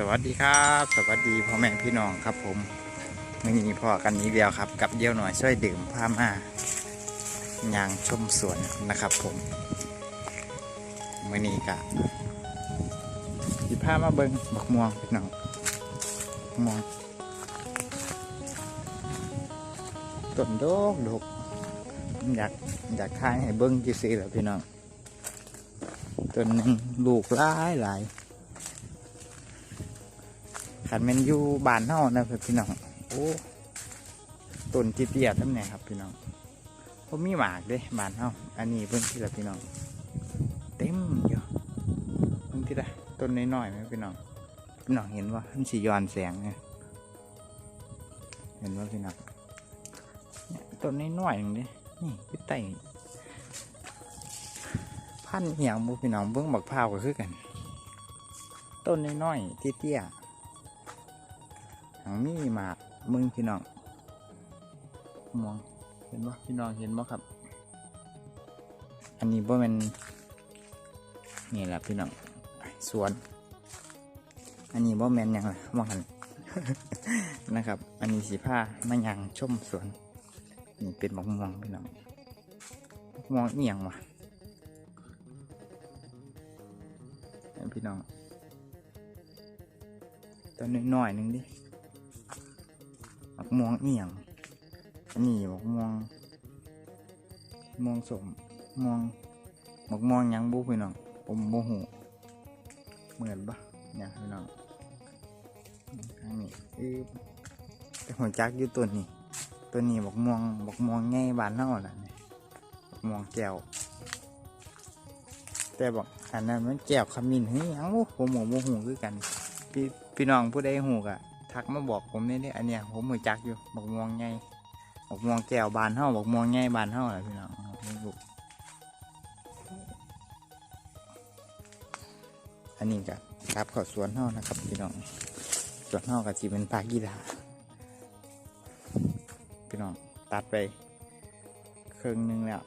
สวัสดีครับ สวัสดีพ่อแม่พี่น้องครับผมมื่อนี้พ่อกันนี้เดียวครับ กับเดียวหน่อยช่วยดื่มผ้ามายางชมสวนนะครับผมมื่อนี้กะสีผ้ามาเบิงบักม่วงพี่น้องม่วงต้นโดกดกอยากอยากทายให้เบิ้งจีซีแหล้วพี่น้องต้นหนึ่งลูกหลายหลาย ขันแมนยูบานเฮานะพี่น้องโอ้ต้นที่เตียตั้งไหนครับพี่น้องผมมีหมากเด้บานเฮาอันนี้เพิ่งที่ละพี่น้อง เต็มอยู่เพิ่งที่ละต้นน้อยๆไหมพี่น้องพี่น้องเห็นว่ามันสีย้อนแสงไงเห็นว่าพี่น้องต้นน้อยๆอย่างนี้นี่พี่ไต่พันธุ์อหย่างบุพี่น้องเบิ้งบักพร้าวก็คือกัน ต้นน้อยๆที่เตี้ยหางมีหมากมึงพี่น้องมองเห็นบ่พี่น้องเห็นบ่ครับ อันนี้บ่เป็นนี่แหละพี่น้องสวน อันนี้บ่แมนยังล่ะมองหันนะครับ อันนี้สีผ้ามะยางชมสวน นี่เป็นมะม่วงพี่น้องมะม่วงเอียงว่ะพี่น้องตอนน้อยๆหนึงดิ มักม่วงเอียงอันนี้มักม่วงม่วงสมม่วงมักม่วงยังบุพี่น้องผมโมโหเหมือนปะเนี่ยพี่น้องอันนี้อ้ยแต่หัวจักอยู่ตัวนี้ ตัวนี้บักม่วงบักม่วงง่ายบานเท่าน่ะบักม่วงแก้วแต่บอกอันนั้นมันแก้วขมิ้นเฮ้ยยังบุผมโมโหคือกัน พี่พี่น้องผู้ใดหูกะ ทักมาบอกผมเนี่ยนี่อันเนี้ยผมมือจักอยู่บักม่วงไงบักม่วงแก้วบานเท่าบักม่วงไงบานเท่าแหละพี่น้องไม่รู้อันนี้กะครับข้าสวนเท่านะครับพี่น้องสวนเท่ากับจีเป็นปากีฬาพี่น้องตัดไปครึ่งหนึ่งแล้ว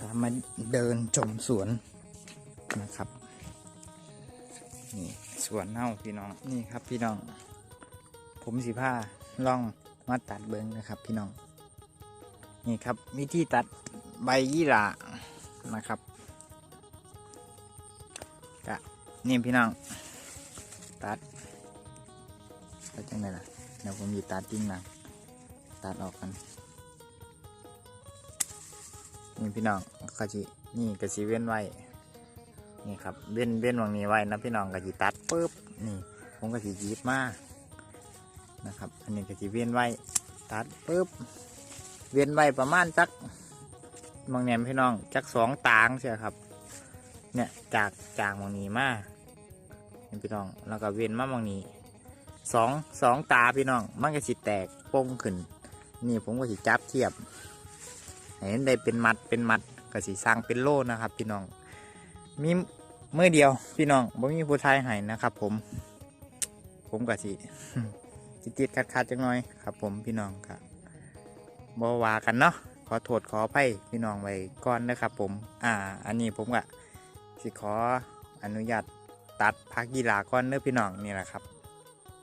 ตามมาเดินชมสวนนะครับ นี่สวนเน่าพี่น้องนี่ครับพี่น้อง ผมสีผ้าล่องมาตัดเบิ้งนะครับพี่น้อง นี่ครับวิธีตัดใบยี่หร่านะครับกะนี่พี่น้อง ตัดตัดจังไงล่ะเดี๋ยวผมหยิบตัดจริงนะตัดออกกันนี่พี่น้องกะจินี่กะสีเว้นไว้ นี่ครับเว้นเว้นวงนี้ไว้นะพี่น้องก็สิตัดปุ๊บนี่ผมก็สิหยิบมานะครับ อันนี้ก็สิเว้นไว้ตัดปุ๊บเว้นไว้ประมาณจักบางแหนมพี่น้องจักสองตางใช่ครับ เนี่ยจากจากวงนี้มาพี่น้องแล้วก็เว้นมาบางนี้สองสองตาพี่น้อง มันก็สิแตกโป่งขึ้น นี่ผมก็สิจับเทียบ เห็นได้เป็นมัดเป็นมัดก็สิสร้างเป็นโล่นะครับ พี่น้อง มีมือเดียวพี่น้องบ่มีผู้ชายให้นะครับ ผม ผมก็สิจิติดคัดคัดๆจังหน่อยครับ ผมพี่น้องครับบ่ว่ากันเนาะขอโทษขออภัยพี่น้องไว้ก่อนนะครับ ผม อ่า อันนี้ผมก็สิขออนุญาตตัดพักกีฬาก่อนเด้อพี่น้องนี่แหละครับ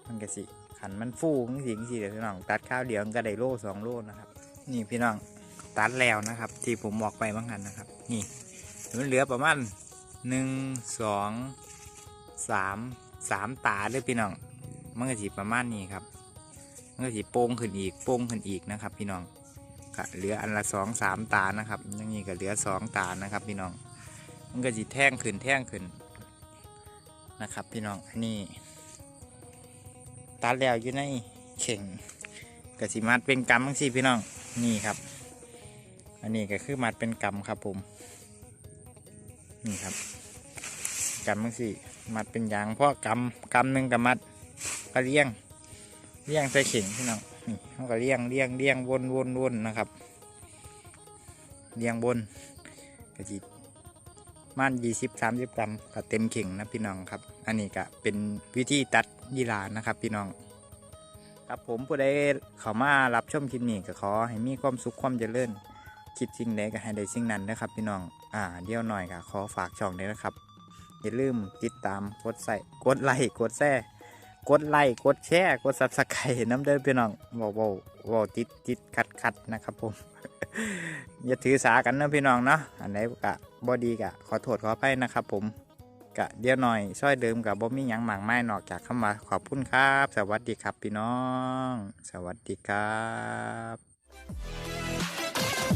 มันก็สิขันมันฟูจังสิจังสิเดี๋ยวพี่น้อง ตัดข้าวเดียวก็ได้โลสองโลนะครับ นี่พี่น้องตัดแล้วนะครับ ที่ผมบอกไปบางกันนะครับ นี่มันเหลือประมาณ หนึ่งสองสามสามตาเด้วยพี่น้องมันก็สีประมาณนี้ครับมันก็สีโป่งขึ้นอีกโป่งขึ้นอีกนะครับ พี่น้องก็เหลืออันละสองสามตานะครับยังนี้ก็เหลือสองตานะครับ พี่น้อง มันก็สีแท่งขึ้นแท่งขึ้นนะครับ พี่น้องอันนี้ตัดแล้วอยู่ในเข่งก็สีมัดเป็นกำมังสิพี่น้องนี่ครับ อันนี้ก็คือมัดเป็นกำครับผม นี่ครับกำมังสี่มัดเป็นยางเพราะกำกำหนึ่งกับมัดก็เลี้ยงเลี้ยงใส่เข่งพี่น้องนี่เขาก็เลี้ยงเลี้ยงเลี้ยงวนวนวนนะครับเลี้ยงบนกระจิมันยี่สิบสามสิบกรัมก็เต็มเข่งนะพี่น้องครับ อันนี้ก็เป็นวิธีตัดยีรานะครับพี่น้องครับผมผู้ใดเข้ามารับชมคลิปนี้ก็ขอให้มีความสุขความเจริญ คิดสิ่งใดก็ให้ได้สิ่งนั้นนะครับพี่น้อง อ่า เดี๋ยวหน่อยก็ขอฝากช่องนี้นะครับ อย่าลืมติดตามกดใส่กดไลค์กดแชร์กดไลค์กดแชร์กดซับสไครต์น้ำเด้อพี่น้องเว้าเว้าเว้าติดติดขัดขัดนะครับผม อย่าถือสากันนะพี่น้องเนาะอันไหนกะบอดีกะ ขอโทษขออภัยนะครับผมกะเดี๋ยวหน่อยช่วยเดิมกับบ่มียังหมางไม้นอกจากคำว่าขอบคุณครับ สวัสดีครับพี่น้อง สวัสดีครับ あっ!